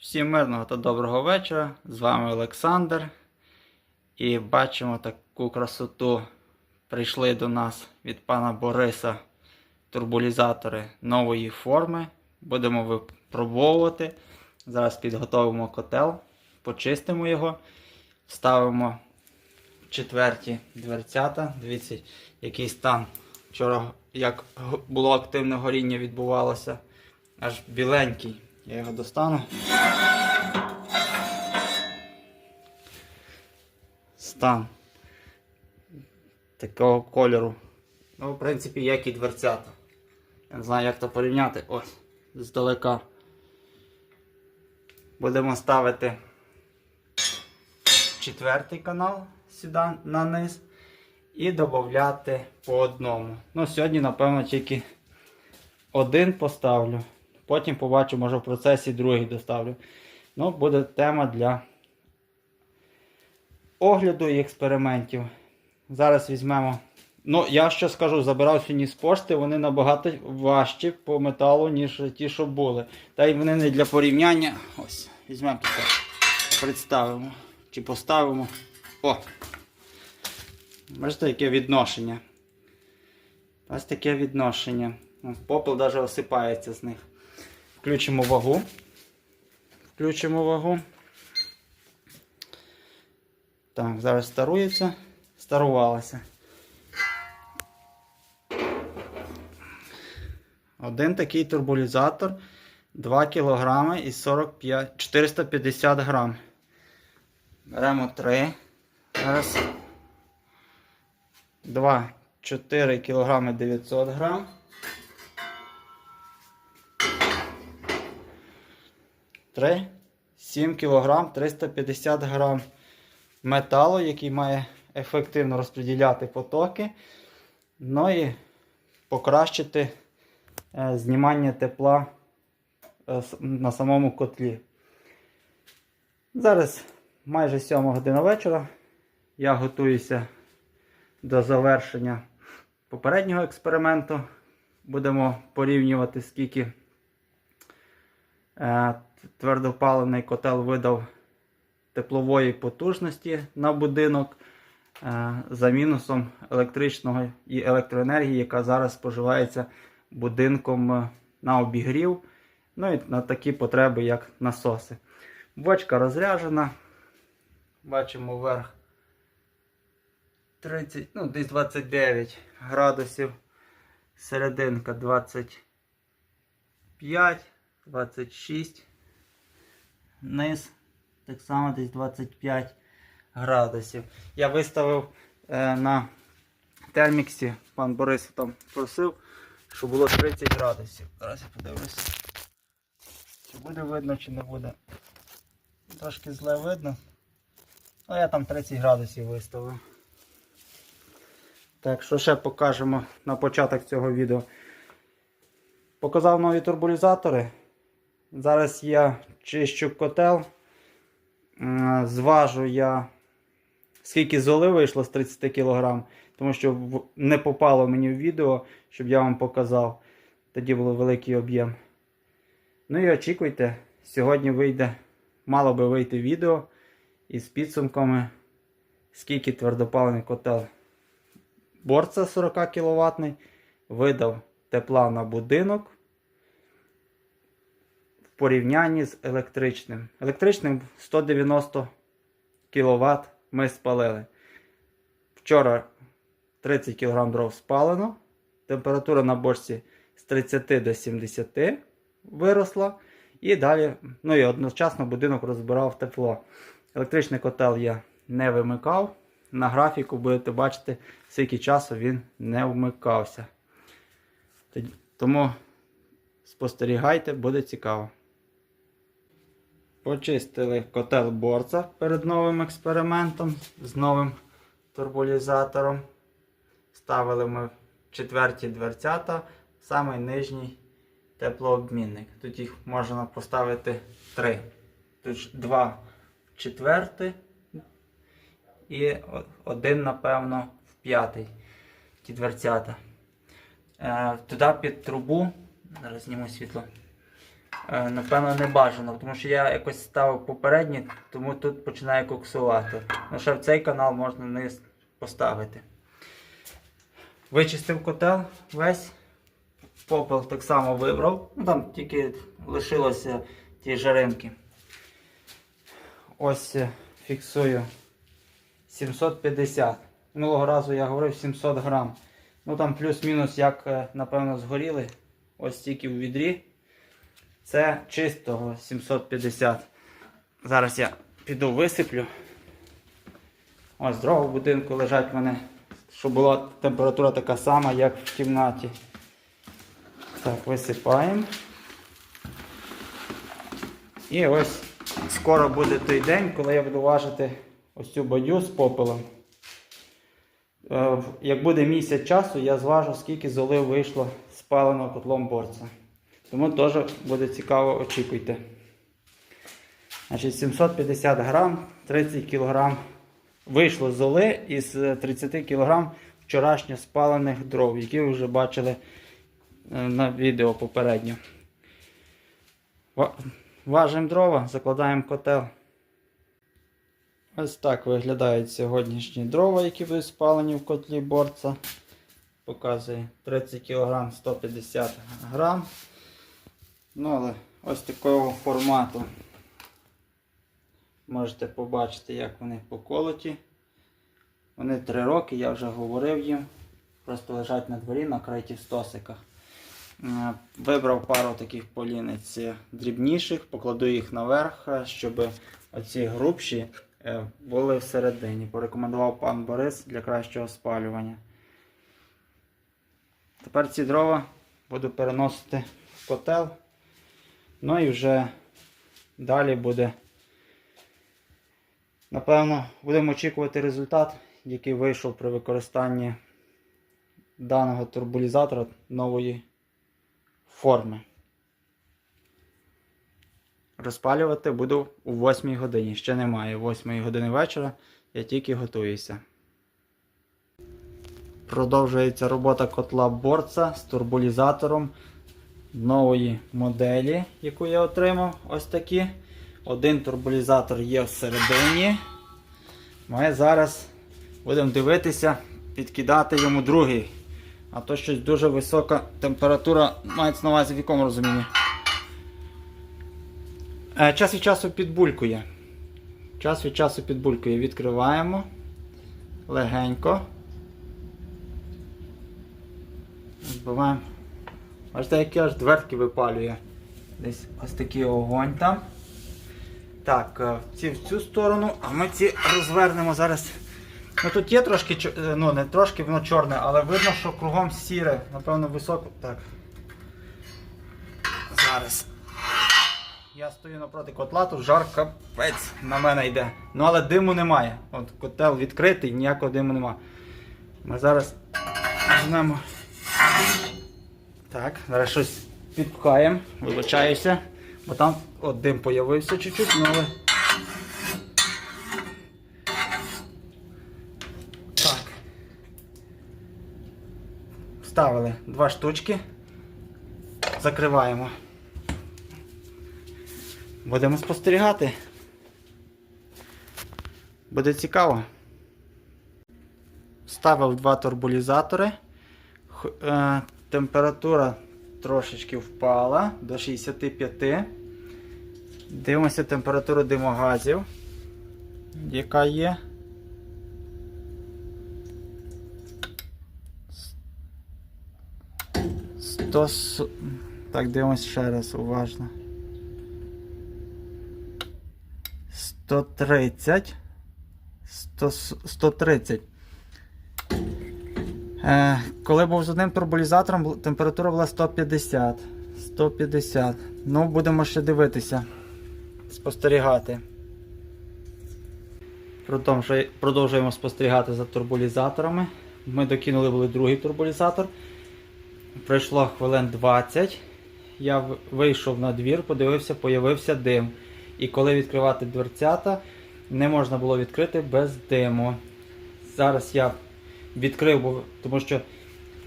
Всім мирного та доброго вечора. З вами Олександр. І бачимо таку красоту. Прийшли до нас від пана Бориса турбулізатори нової форми. Будемо випробовувати. Зараз підготовимо котел, почистимо його, вставимо четверті дверцята. Дивіться, який стан. Вчора, як було активне горіння, відбувалося. Аж біленький. Я його достану. Стан такого кольору. Ну, в принципі, як і дверцята. Я не знаю, як то порівняти. Ось, здалека. Будемо ставити четвертий канал сюди на низ і додати по одному. Ну, сьогодні, напевно, тільки один поставлю. Потім побачу, може в процесі другий доставлю. Ну, буде тема для огляду і експериментів. Зараз візьмемо. Ну, я що скажу, забирав сьогодні з пошти, вони набагато важчі по металу, ніж ті, що були. Та й вони не для порівняння. Ось, візьмемо таке, представимо чи поставимо. О! Бачите, яке відношення. Ось таке відношення. Попел навіть осипається з них. Включимо вагу. Включимо вагу. Так, зараз старується. Старувалася. Один такий турбулізатор 2 кг і 45, 450 грам. Беремо 3. Зараз. 2, 4 кг 900 грам. 3, 7 кг 350 грам металу, який має ефективно розподіляти потоки, ну і покращити е, знімання тепла е, на самому котлі. Зараз майже 7 година вечора. Я готуюся до завершення попереднього експерименту. Будемо порівнювати, скільки е, твердопаливний котел видав теплової потужності на будинок е, за мінусом електричного і електроенергії, яка зараз споживається будинком е, на обігрів, ну і на такі потреби, як насоси. Бочка розряджена. Бачимо вверх 30, ну, десь 29 градусів. Серединка 25, 26. Низ так само десь 25 градусів. Я виставив е, на терміксі, пан Борис там просив, щоб було 30 градусів. Зараз я подивлюся. Чи буде видно, чи не буде. Трошки зле видно. Ну, я там 30 градусів виставив. Так, що ще покажемо на початок цього відео. Показав нові турбулізатори. Зараз я чищу котел. Зважу я, скільки золи вийшло з 30 кг, тому що не попало мені в відео, щоб я вам показав. Тоді було великий об'єм. Ну і очікуйте, сьогодні вийде, мало би вийти відео із підсумками, скільки твердопалений котел борца 40 кВт видав тепла на будинок порівнянні з електричним. Електричним 190 кВт ми спалили. Вчора 30 кг дров спалено. Температура на бочці з 30 до 70 виросла. І далі, ну і одночасно будинок розбирав тепло. Електричний котел я не вимикав. На графіку будете бачити, скільки часу він не вмикався. Тому спостерігайте, буде цікаво. Почистили котел борца перед новим експериментом з новим турбулізатором. Ставили ми четверті дверцята, самий нижній теплообмінник. Тут їх можна поставити три. Тут два в четвертий і один, напевно, в п'ятий. Ті дверцята. Е, туди під трубу. Зараз зніму світло. Е, Напевно, не бажано, тому що я якось ставив попередні, тому тут починає коксувати. Ну, ще в цей канал можна не поставити. Вичистив котел весь. Попел так само вибрав. Ну, там тільки лишилося ті жаринки. Ось е, фіксую 750. Минулого разу я говорив 700 грам. Ну там плюс-мінус, як е, напевно згоріли. Ось тільки в відрі. Це чистого 750. Зараз я піду висиплю. Ось дрова в будинку лежать в мене, щоб була температура така сама, як в кімнаті. Так, висипаємо. І ось скоро буде той день, коли я буду важити ось цю бадю з попелом. Е, Як буде місяць часу, я зважу, скільки золи вийшло спаленого котлом борця. Тому теж буде цікаво, очікуйте. Значить, 750 грам, 30 кг вийшло золи із е, 30 кг вчорашньо спалених дров, які ви вже бачили е, на відео попередньо. Ва- Важимо дрова, закладаємо котел. Ось так виглядають сьогоднішні дрова, які будуть спалені в котлі борца. Показує 30 кг 150 грам. Ну, але ось такого формату. Можете побачити, як вони поколоті. Вони 3 роки, я вже говорив їм. Просто лежать на дворі, накриті в стосиках. Е, Вибрав пару таких поліниць дрібніших, покладу їх наверх, е, щоб оці грубші е, були всередині. Порекомендував пан Борис для кращого спалювання. Тепер ці дрова буду переносити в котел. Ну і вже далі буде. Напевно, будемо очікувати результат, який вийшов при використанні даного турбулізатора нової форми. Розпалювати буду у 8 годині. Ще немає 8 години вечора, я тільки готуюся. Продовжується робота котла борца з турбулізатором нової моделі, яку я отримав. Ось такі. Один турбулізатор є всередині. Ми зараз будемо дивитися, підкидати йому другий. А то щось дуже висока температура мається на увазі в якому розумінні. Е, Час від часу підбулькує. Час від часу підбулькує. Відкриваємо легенько. Збиваємо. Бачите, які аж дверки випалює. Десь ось такий огонь там. Так, е, ці в цю сторону, а ми ці розвернемо зараз. Ну тут є трошки, е, ну не трошки, воно чорне, але видно, що кругом сіре, напевно, високо. Так. Зараз. Я стою напроти котла, тут жар капець на мене йде. Ну але диму немає. От котел відкритий, ніякого диму немає. Ми зараз візьмемо. Так, зараз щось підпхаємо, вибачаюся, бо там от дим появився чуть-чуть, ну але. Так. Вставили два штучки. Закриваємо. Будемо спостерігати. Буде цікаво. Вставив два турбулізатори. Температура трошечки впала до 65. Дивимося температуру димогазів, яка є. Сто... с- Так, дивимось ще раз уважно. 130. 100, 130. Е, коли був з одним турбулізатором, бу- температура була 150. 150. Ну, будемо ще дивитися. Спостерігати. Продовжуємо спостерігати за турбулізаторами. Ми докинули були другий турбулізатор. Пройшло хвилин 20. Я вийшов на двір, подивився, появився дим. І коли відкривати дверцята, не можна було відкрити без диму. Зараз я відкрив, бо- тому що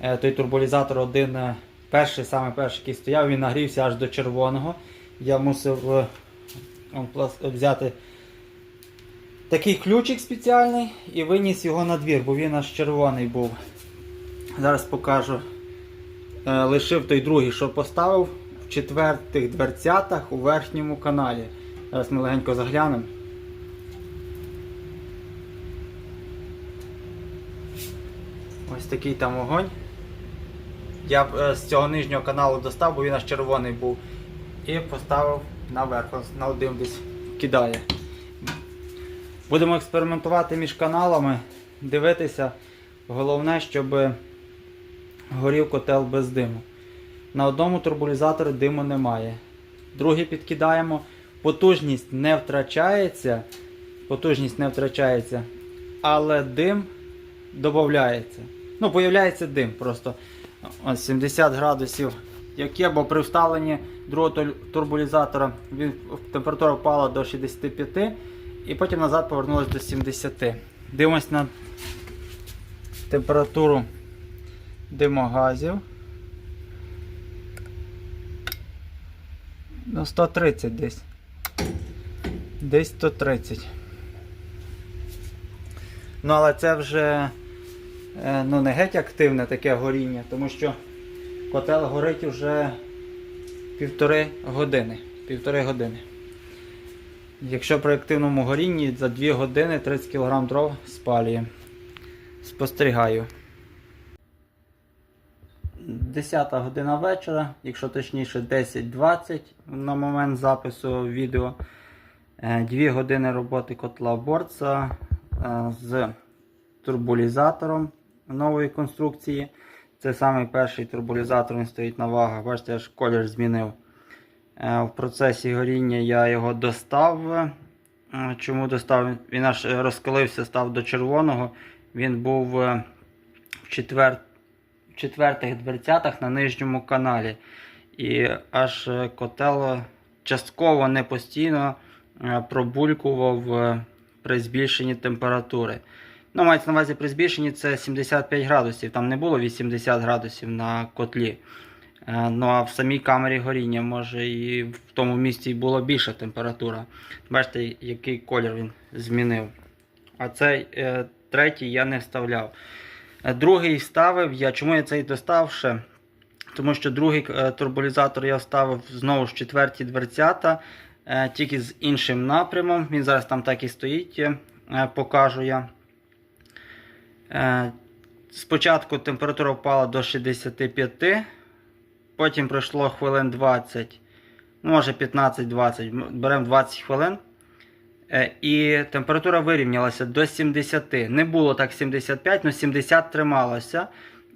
е, той турбулізатор один, е, перший, саме перший, який стояв, він нагрівся аж до червоного. я мусив е, взяти такий ключик спеціальний і виніс його на двір, бо він аж червоний був. Зараз покажу. Е, Лишив той другий, що поставив в четвертих дверцятах у верхньому каналі. Зараз ми легенько заглянемо. Такий там огонь. Я е, з цього нижнього каналу достав, бо він аж червоний був. І поставив наверх, на один десь кидає. Будемо експериментувати між каналами, дивитися. Головне, щоб горів котел без диму. На одному турбулізаторі диму немає. Другий підкидаємо. Потужність не втрачається. Потужність не втрачається, але дим додається. Ну, появляється дим просто. Ось 70 градусів. Яке, бо при вставленні другого турбулізатора він, температура впала до 65 і потім назад повернулася до 70. Дивимось на температуру димогазів. Ну, 130 десь. Десь 130. Ну, але це вже ну, не геть активне таке горіння, тому що котел горить вже півтори години. Півтори години. Якщо при активному горінні за 2 години 30 кг дров спалює. Спостерігаю. 10 година вечора, якщо точніше 10.20 на момент запису відео. 2 години роботи котла борца е, з турбулізатором нової конструкції. Це самий перший турбулізатор, він стоїть на вагах. Бачите, аж колір змінив. Е, В процесі горіння я його достав. Е, Чому достав? Він аж розколився, став до червоного. Він був е, в четвер... в четвертих дверцятах на нижньому каналі. І аж котел частково не постійно пробулькував при збільшенні температури. Ну, мається на увазі при збільшенні це 75 градусів, там не було 80 градусів на котлі. Е, Ну а в самій камері горіння може і в тому місці була більша температура. Бачите, який колір він змінив. А цей е, третій я не вставляв. Е, Другий вставив я. Чому я цей достав ще? Тому що другий турбулізатор я вставив знову ж четверті дверцята, тільки з іншим напрямом. Він зараз там так і стоїть, покажу я. Е, Спочатку температура впала до 65, потім пройшло хвилин 20, ну, може 15-20, беремо 20 хвилин. Е, І температура вирівнялася до 70. Не було так 75, але 70 трималося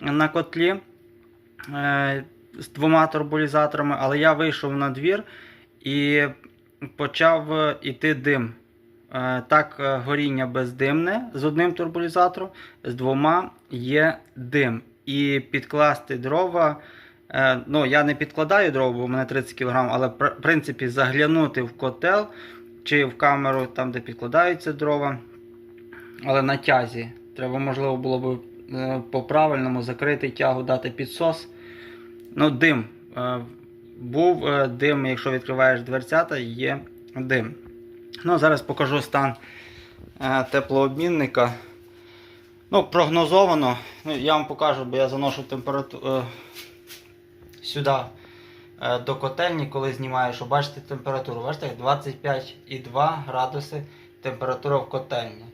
на котлі е, з двома турбулізаторами, але я вийшов на двір і почав іти дим. Е, Так, е, горіння бездимне з одним турбулізатором, з двома є дим. І підкласти дрова. е, Ну, я не підкладаю дрова, бо в мене 30 кг, але в принципі заглянути в котел чи в камеру, там, де підкладаються дрова. Але на тязі. Треба, можливо, було б по-правильному закрити тягу, дати підсос. Ну, дим. Був дим, якщо відкриваєш дверцята, є дим. Ну, зараз покажу стан е, теплообмінника. Ну, прогнозовано. Ну, я вам покажу, бо я заношу температуру е, сюди е, до котельні, коли знімаю, щоб бачите температуру. Бачите, 25,2 градуси температура в котельні.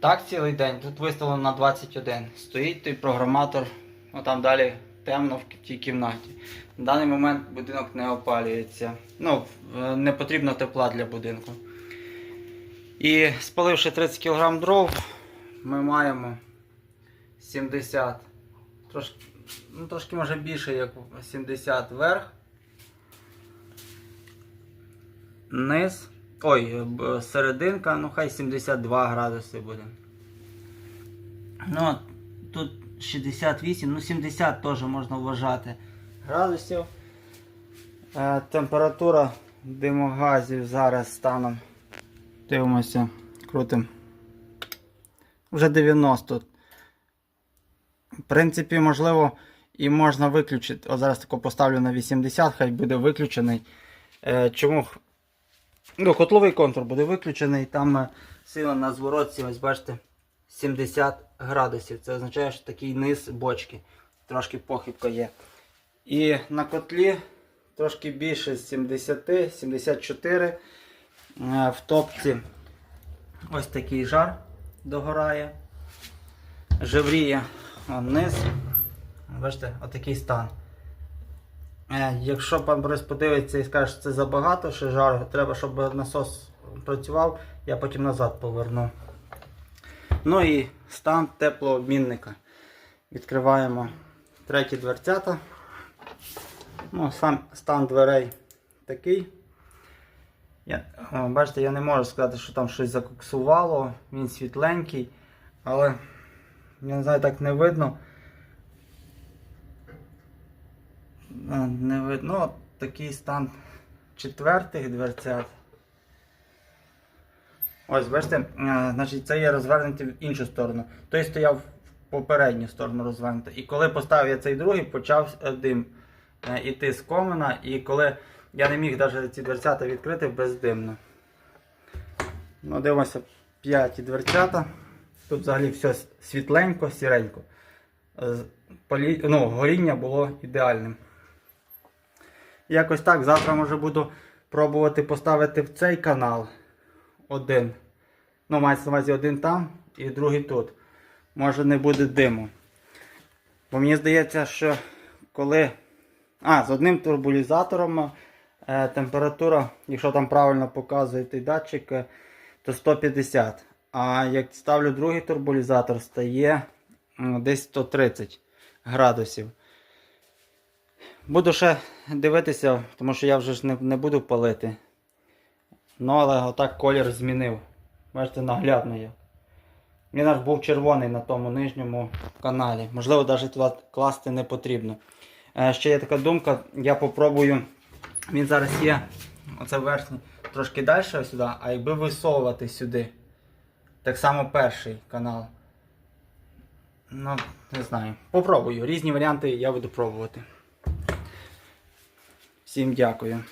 Так, цілий день. Тут виставлено на 21. Стоїть той програматор, ну там далі темно в тій кімнаті. На даний момент будинок не опалюється. Ну, е, не потрібно тепла для будинку. І спаливши 30 кг дров, ми маємо 70. Трошки, ну, трошки може більше, як 70 вверх. Низ. Ой, серединка, ну хай 72 градуси буде. Ну, тут 68, ну 70 теж можна вважати градусів. Е, температура димогазів зараз станом. Дивимося, крутим. Вже 90. В принципі, можливо, і можна виключити. О, зараз тако поставлю на 80, хай буде виключений. Е, чому? Ну, котловий контур буде виключений, там е, сила на зворотці, ось бачите, 70 градусів. Це означає, що такий низ бочки. Трошки похибка є. І на котлі трошки більше 70, 74. Е, В топці ось такий жар догорає. Жевріє он низ. Бачите, отакий стан. Е, Якщо пан Борис подивиться і скаже, що це забагато, що жару, треба, щоб насос працював, я потім назад поверну. Ну і стан теплообмінника. Відкриваємо треті дверцята. Ну, сам стан дверей такий. Я, бачите, я не можу сказати, що там щось закоксувало, він світленький, але я не знаю, так не видно. Не видно. От такий стан четвертих дверцят. Ось, бачите, е, значить, це є розвернутий в іншу сторону. Той стояв в попередню сторону розвернутий. І коли поставив я цей другий, почав дим е, іти з комина. І коли я не міг навіть ці дверцята відкрити бездимно. Ну, дивимося, п'яті дверцята. Тут взагалі все світленько, сіренько. Е, полі- Ну, горіння було ідеальним. Якось так. Завтра може буду пробувати поставити в цей канал один. Ну, мається на увазі один там і другий тут. Може не буде диму. Бо мені здається, що коли. А, з одним турбулізатором е, температура, якщо там правильно показує той датчик, е, то 150. А як ставлю другий турбулізатор, стає десь 130 градусів. Буду ще дивитися, тому що я вже ж не, не буду палити. Ну, але отак колір змінив. Бачите, наглядно є. Він аж був червоний на тому нижньому каналі. Можливо, навіть класти не потрібно. Е, ще є така думка, я попробую. Він зараз є, оце верхній, трошки далі сюди, а якби висовувати сюди. Так само перший канал. Ну, не знаю. Попробую. Різні варіанти я буду пробувати. Всім дякую.